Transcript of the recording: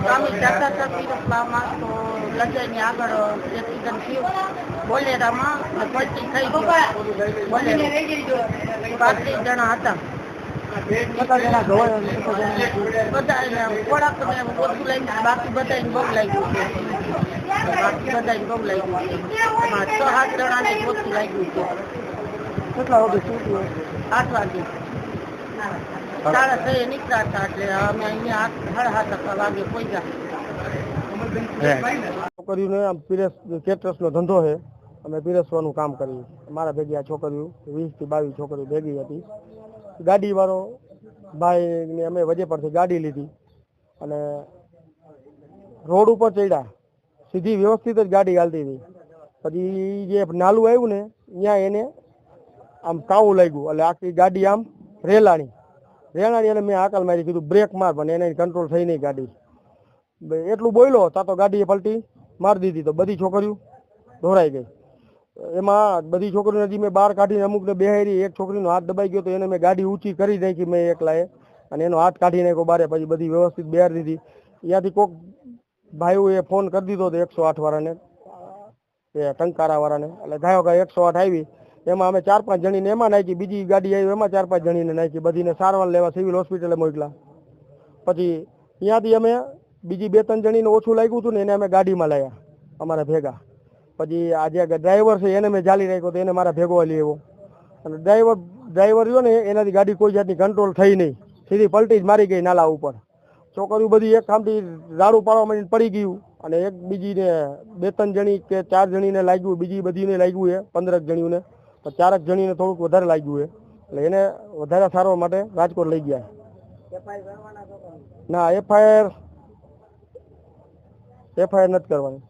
સ્વામી જતા હતા તો લજાઈને જણા બધા ઓછું લાગ્યું બાકી બધાને બહુ લાગ્યું છે બાકી સાત જણા ને ઓછું લાગ્યું છે કેટલા વાગે આઠ વાગે. છોકરીઓને પીરસ કેટરસનો ધંધો છે. અમે પીરસવાનું કામ કર્યું. મારા ભેગી આ છોકરીઓ વીસથી બાવીસ છોકરીઓ ભેગી હતી. ગાડીવાળો ભાઈને અમે વજે પરથી ગાડી લીધી અને રોડ ઉપર ચડ્યા. સીધી વ્યવસ્થિત જ ગાડી હાલતી હતી. પછી જે નાલું આવ્યું ને ત્યાં એને આમ કાવું લાગ્યું. એટલે આખી ગાડી આમ રેલાણી. રેલાણી એટલે મેં આકલ મારી કીધું બ્રેક માર પણ એને કંટ્રોલ થઈ નહીં ગાડી. એટલું બોલ્યો તા તો ગાડીએ પલટી મારી દીધી, તો બધી છોકરીઓ ધોરાઈ ગઈ. એમાં બધી છોકરીઓ હજી મેં બહાર કાઢીને અમુકને બેહારી, એક છોકરીનો હાથ દબાઈ ગયો તો એને મેં ગાડી ઊંચી કરી નાખી મેં એકલાએ. અને એનો હાથ કાઢી નાખ્યો બારે, પછી બધી વ્યવસ્થિત બેહાર દીધી. ત્યાંથી કોક ભાઈઓએ ફોન કરી દીધો હતો એકસો આઠ વાળાને, એ ટંકારા વાળાને. એટલે ગાયો ગાય એકસો આઠ આવી. એમાં અમે ચાર પાંચ જણીને એમાં નાખી, બીજી ગાડી આવી એમાં ચાર પાંચ જણીને નાખી, બધીને સારવાર લેવા સિવિલ હોસ્પિટલે મોકલા. પછી ત્યાંથી અમે બીજી બે ત્રણ જણીને ઓછું લાગ્યું હતું ને એને અમે ગાડીમાં લાવ્યા અમારા ભેગા. પછી આ જે ડ્રાઈવર છે એને મેં જાળી રાખ્યો તો એને મારા ભેગો લઈ આવ્યો. અને ડ્રાઈવર ડ્રાઈવર રહ્યો ને એનાથી ગાડી કોઈ જાતની કંટ્રોલ થઈ નહીં. સીધી પલટી જ મારી ગઈ નાલા ઉપર. છોકરીઓ બધી એક ખામથી ઝાડું પાડવા માંડીને પડી ગયું. અને એક બીજીને બે ત્રણ જણી કે ચાર જણીને લાગ્યું, બીજી બધીને લાગ્યું છે પંદરક જણીઓને. તો ચારક જણીને થોડુંક વધારે લાગ્યું એટલે એને વધારે સારવાર માટે રાજકોટ લઈ ગયા. ના એફઆઈઆર એફઆઈઆર નથી કરવાની.